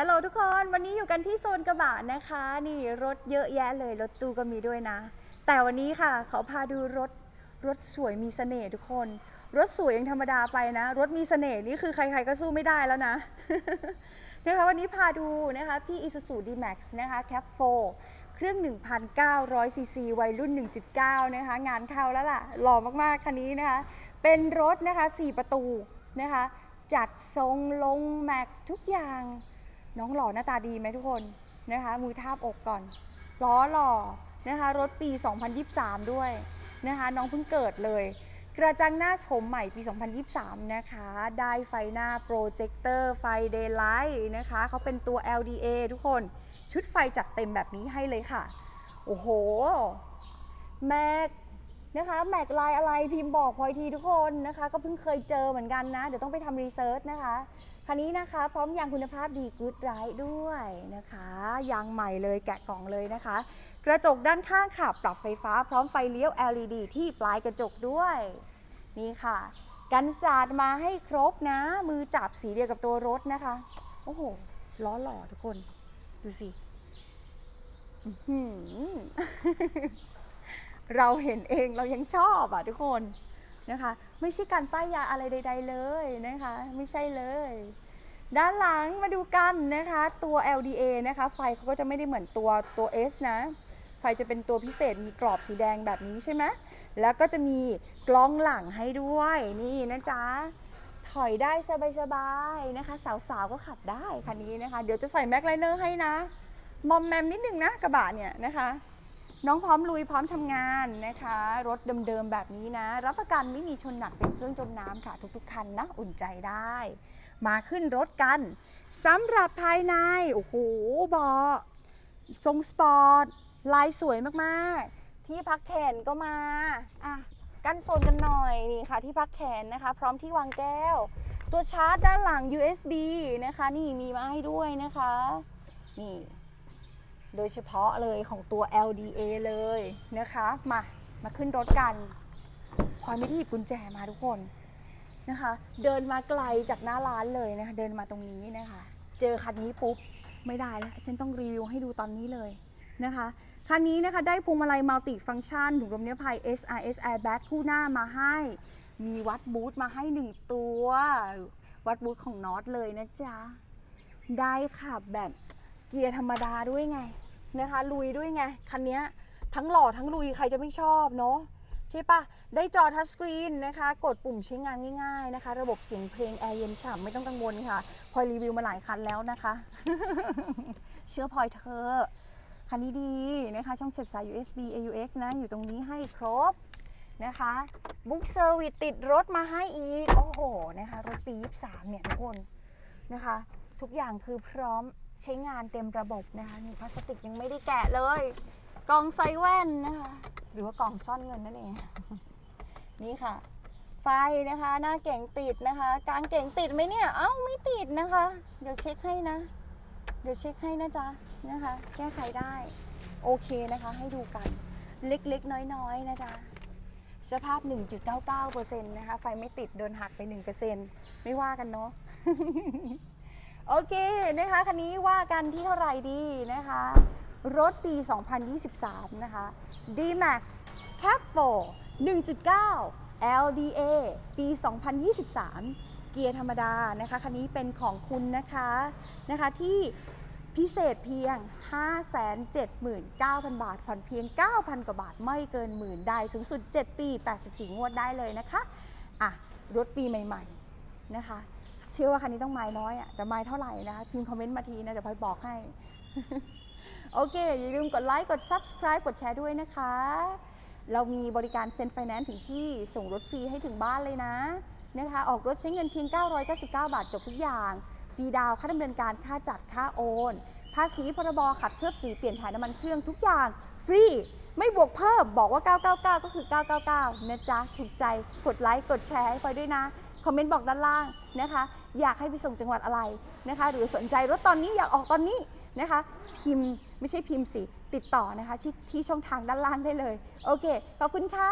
ฮัลโหลทุกคนวันนี้อยู่กันที่โซนกระบะนะคะ นี่รถเยอะแยะเลยรถตู้ก็มีด้วยนะ แต่วันนี้ค่ะเขาพาดูรถรถสวยมีเสน่ห์ทุกคน รถสวยยังธรรมดาไปนะ รถมีเสน่ห์นี่คือใครๆก็สู้ไม่ได้แล้วนะนะคะวันนี้พาดูนะคะพี่ Isuzu D-Max นะคะ Cap 4เครื่อง 1,900 ซีซีวัยรุ่น 1.9 นะคะ งานเข้าแล้วล่ะ หล่อมากๆ คันนี้นะคะ เป็นรถนะคะ 4 ประตูนะคะ จัดทรงลงแม็กทุกอย่าง น้องหล่อหน้าตาดีไหมทุกคนนะคะมือทาบอกก่อนล้อหล่อนะคะรถปี 2023 ด้วยนะคะน้องเพิ่งเกิดเลย กระจังหน้าชมใหม่ปี 2023 นะคะ ได้ไฟหน้าโปรเจคเตอร์ไฟเดย์ไลท์นะคะเขาเป็นตัว LDA ทุกคนชุดไฟจัดเต็มแบบนี้ให้เลยค่ะ โอ้โห แม็ก นะคะแม็กลายอะไรพิมพ์บอกพลอยทีทุกคนนะคะ ก็เพิ่งเคยเจอเหมือนกันนะ เดี๋ยวต้องไปทำรีเสิร์ชนะคะคันนี้นะคะพร้อมยางคุณภาพดีกู๊ดไรด้วยนะคะยางใหม่เลยแกะกล่องเลยนะคะ กระจกด้านข้างค่ะ ปรับไฟฟ้าพร้อมไฟเลี้ยว LED ที่ปลายกระจกด้วย นี่ค่ะ กันสาดมาให้ครบนะ มือจับสีเดียวกับตัวรถนะคะ โอ้โหล้อหล่อทุกคน ดูสิ เราเห็นเองเรายังชอบอะทุกคนนะคะ ไม่ใช่การป้ายยาอะไรใด ๆ เลยนะคะ ไม่ใช่เลย ด้านหลังมาดูกันนะคะ ตัว LDA นะคะ ไฟเขาก็จะไม่ได้เหมือนตัวตัว S นะ ไฟจะเป็นตัวพิเศษมีกรอบสีแดงแบบนี้ใช่ไหมแล้วก็จะมีกล้องหลังให้ด้วยนี่นะจ๊ะถอยได้สบายๆนะคะ สาวๆก็ขับได้คันนี้นะคะ เดี๋ยวจะใส่แม็กไลเนอร์ให้นะ มอมแมมนิดนึงนะกระบะเนี่ยนะคะ น้องพร้อมลุยพร้อมทำงานนะคะ รถเดิมๆแบบนี้นะ รับประกันไม่มีชนหนักเป็นเครื่องจมน้ำค่ะ ทุกๆคันนะอุ่นใจได้ มาขึ้นรถกันสำหรับภายใน โอ้โหเบาะทรงสปอร์ต ลายสวยมากๆ ที่พักแขนก็มาอะกั้นโซนกันหน่อยนี่ค่ะ ที่พักแขนนะคะ พร้อมที่วางแก้ว ตัวชาร์จด้านหลัง USB นะคะ นี่มีมาให้ด้วยนะคะ นี่ โดยเฉพาะเลยของตัว LDA เลยนะคะ มา มาขึ้นรถกัน พลอยไม่ได้หยิบกุญแจมาทุกคนนะคะ เดินมาไกลจากหน้าร้านเลยนะคะ เดินมาตรงนี้นะคะ เจอคันนี้ปุ๊บ ไม่ได้แล้ว ฉันต้องรีวิวให้ดูตอนนี้เลยนะคะ คันนี้นะคะได้พวงมาลัยมัลติฟังก์ชันถุงลมนิรภัย SRS Airbag คู่หน้ามาให้ มีวัดบูทมาให้หนึ่งตัว วัดบูทของน็อตเลยนะจ๊ะ ได้ขับแบบ เกียร์ธรรมดาด้วยไงนะคะ ลุยด้วยไง คันนี้ทั้งหล่อทั้งลุยใครจะไม่ชอบเนาะใช่ปะได้จอทัชสกรีนนะคะ กดปุ่มใช้งานง่ายๆนะคะ ระบบเสียงเพลงแอร์เย็นฉ่ำไม่ต้องกังวลค่ะพลอยรีวิวมาหลายคันแล้วนะคะ เชื่อพลอยเธอ คันนี้ดีนะคะ ช่องเสียบสาย USB AUX นะ อยู่ตรงนี้ให้ครบนะคะบุ๊กเซอร์วิสติดรถมาให้อีก โอ้โหนะคะ รถปี 23 เนี่ยทุกคนนะคะ ทุกอย่างคือพร้อม ใช้งานเต็มระบบนะคะนี่พลาสติกยังไม่ได้แกะเลย กล่องไซแว่นนะคะ หรือว่ากล่องซ่อนเงินนั่นเอง นี่ค่ะ ไฟนะคะ หน้าเก่งติดนะคะ กลางเก่งติดไหมเนี่ย เอ้าไม่ติดนะคะ เดี๋ยวเช็คให้นะ เดี๋ยวเช็คให้นะจ๊ะนะคะ แก้ไขได้ โอเคนะคะ ให้ดูกัน เล็กๆ น้อยๆ นะจ๊ะสภาพ 1.99%นะคะ ไฟไม่ติดโดนหักไป 1%ไม่ว่ากันเนาะ โอเคนะคะคันนี้ว่ากันที่เท่าไหร่ดีนะคะ รถปี 2023 นะคะ D-Max Cap 4 1.9 LDA ปี 2023 เกียร์ธรรมดานะคะ คันนี้เป็นของคุณนะคะนะคะที่พิเศษเพียง 579,000 บาท ผ่อนเพียง 9,000 กว่าบาท ไม่เกินหมื่นได้ สูงสุด 7 ปี 84 งวดได้เลยนะคะ อะ รถปีใหม่ ๆ นะคะ เชื่อว่าคันนี้ต้องไม้น้อยอะแต่ไม้เท่าไหร่นะคะพิมพ์คอมเมนต์มาทีนะเดี๋ยวพลอยบอกให้ โอเค อย่าลืมกดไลค์กด subscribe กดแชร์ด้วยนะคะ เรามีบริการเซ็นไฟแนนซ์ถึงที่ส่งรถฟรีให้ถึงบ้านเลยนะนะคะ ออกรถใช้เงินเพียง 999 บาทจบทุกอย่างฟรีดาวค่าดำเนินการค่าจัดค่าโอน ภาษีพรบขัดเคลือบสีเปลี่ยนถ่ายน้ำมันเครื่องทุกอย่างฟรีไม่บวกเพิ่มบอกว่า 999 ก็คือ 999 นะจ๊ะ ถูกใจ กดไลค์ กดแชร์ให้ไปด้วยนะ คอมเมนต์บอกด้านล่างนะคะ อยากให้ไปส่งจังหวัดอะไรนะคะ หรือสนใจรถตอนนี้อยากออกตอนนี้นะคะ พิมพ์ไม่ใช่พิมพ์สิ ติดต่อนะคะที่ที่ช่องทางด้านล่างได้เลย โอเค ขอบคุณค่ะ